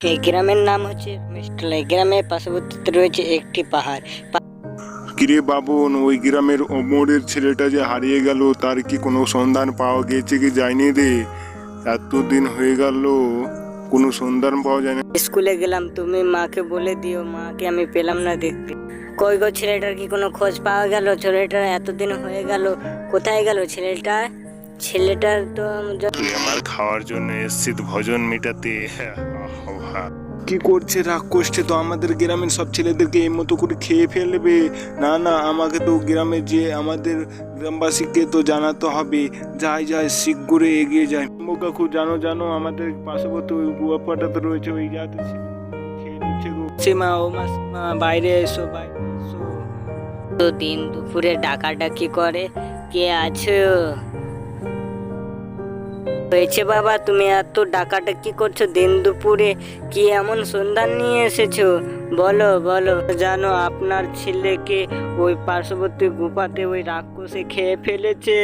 এই গ্রামের নাম হচ্ছে মিস্টল এই গ্রামের পার্শ্ববর্তীতে রয়েছে একটি পাহাড়। কিরে বাবন ওই গ্রামের অমরের ছেলেটা যে হারিয়ে গেল তার কি কোনো সন্ধান পাওয়া গেছে কি যায়নি রে? এতদিন হয়ে গেল কোনো সন্ধান পাওয়া যায় না স্কুলে গেলাম তুমি মাকে বলে দিও মাকে আমি পেলাম না দেখতে। কই গো ছেলেটার কি কোনো খোঁজ পাওয়া গেল? ছেলেটার এতদিন হয়ে গেল কোথায় গেল ছেলেটা? ছেলেটার তো তুই আমার খাওয়ার জন্য এসছিস ভজন মেটাতে। কি করছে রাগ করছে তো আমাদের গ্রামের সব ছেলেদেরকে এই মতো করে খেয়ে ফেলবে? না না আমাকে তো গ্রামে যে আমাদের গ্রামবাসীকে তো জানাতে হবে। যাই যাই শীঘ্র এগিয়ে যায়। কাকু জানো জানো আমাদের পার্শ্ববর্তী ওই গুয়াপাটাতে রয়েছে ওই জাতে খেয়ে নিচ্ছে গো। সীমা ও মা বাইরে এসো বাইরে এসো। তো দিন দুপুরে ডাকাডাকি করে কে আছো? হয়েছে বাবা, তুমি এত ডাকাডাকি করছ, দিন দুপুরে কি এমন সন্ধান নিয়ে এসেছ? বলো বলো। জানো, আপনার ছেলেকে ওই পার্শ্ববর্তী গুপাতে ওই রাক্ষসে খেয়ে ফেলেছে।